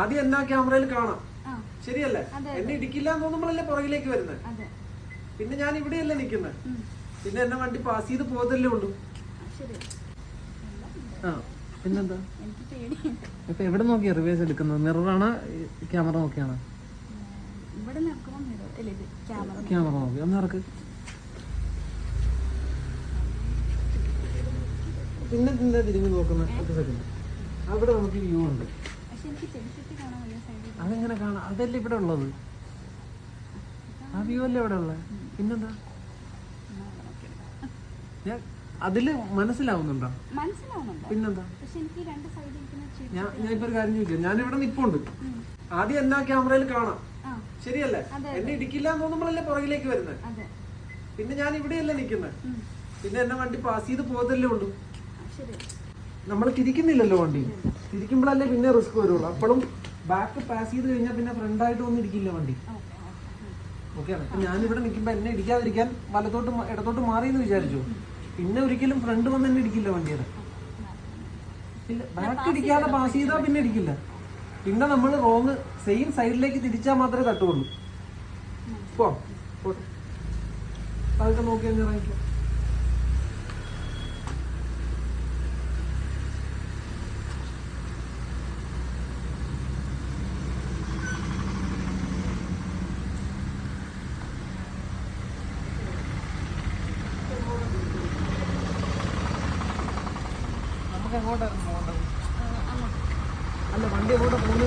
ആദ്യം എന്നാ ക്യാമറയിൽ കാണാം. ശരിയല്ലേ? എന്നെ ഇടിക്കില്ല എന്ന് തോന്നുമ്പോഴല്ലേ പുറകിലേക്ക് വരുന്നത്. പിന്നെ ഞാൻ ഇവിടെയല്ലേ നിൽക്കുന്നത്. പിന്നെ എന്നെ വണ്ടി പാസ് ചെയ്ത് പോകത്തല്ലേ ഉള്ളൂ. ആ, പിന്നെന്താ? ഇപ്പൊ എവിടെ നോക്കിയാ റിവേഴ്സ് എടുക്കുന്നത്? മിററാണ് ക്യാമറ നോക്കിയാണ്. ക്യാമറ നോക്കി. ഒന്ന് ഇറക്ക്. പിന്നെ തിരിഞ്ഞു സെക്കൻഡ് അവിടെ നമുക്ക് വ്യൂ ഉണ്ട്. അതെങ്ങനെ കാണാം? അതല്ലേ ഇവിടെ ഉള്ളത്. ആ വ്യൂ അല്ലേ ഇവിടെ ഉള്ളത് പിന്നെന്താ? ഞാൻ അതിൽ മനസ്സിലാവുന്നുണ്ടോ? പിന്നെന്താ? ഞാൻ ഞാൻ ഇപ്പൊ ഒരു കാര്യം ചോദിക്കാം. ഞാൻ ഇവിടെ നിപ്പുണ്ട്. ആദ്യം എന്നാ ക്യാമറയിൽ കാണാം. ശരിയല്ലേ? എന്നെ ഇടിക്കില്ല എന്ന് തോന്നുമ്പോഴല്ലേ പുറകിലേക്ക് വരുന്നത് പിന്നെ ഞാൻ ഇവിടെയല്ലേ നിൽക്കുന്നത് ഉം. പിന്നെ എന്നെ വണ്ടി പാസ് ചെയ്ത് പോകത്തല്ലേ ഉള്ളൂ. നമ്മൾ തിരിക്കുന്നില്ലല്ലോ വണ്ടി. തിരിക്കുമ്പോഴല്ലേ പിന്നെ റിസ്ക് വരുള്ളൂ. അപ്പോഴും ബാക്ക് പാസ് ചെയ്ത് കഴിഞ്ഞാൽ പിന്നെ ഫ്രണ്ടായിട്ട് ഒന്നും ഇരിക്കില്ല വണ്ടി. ഓക്കെ ആണ്? ഓക്കെ അപ്പൊ ഞാനിവിടെ നിൽക്കുമ്പോൾ എന്നെ ഇടിക്കാതിരിക്കാൻ വലത്തോട്ട് ഇടത്തോട്ട് മാറി എന്ന് വിചാരിച്ചു. പിന്നെ ഒരിക്കലും ഫ്രണ്ട് വന്ന് എന്നെ ഇടിക്കില്ല വണ്ടിയുടെ. ഇല്ല ബാക്ക് ഇടിക്കാതെ പാസ് ചെയ്താൽ പിന്നെ ഇടിക്കില്ല. പിന്നെ നമ്മൾ റോങ് സെയിം സൈഡിലേക്ക് തിരിച്ചാൽ മാത്രമേ തട്ടുള്ളൂ. പോ അതൊക്കെ നോക്കി കഴിഞ്ഞാൽ ഇറങ്ങിക്കോ. பக்கம் கோட்டை இருக்கும் அந்த வண்டியை கூட போகணும்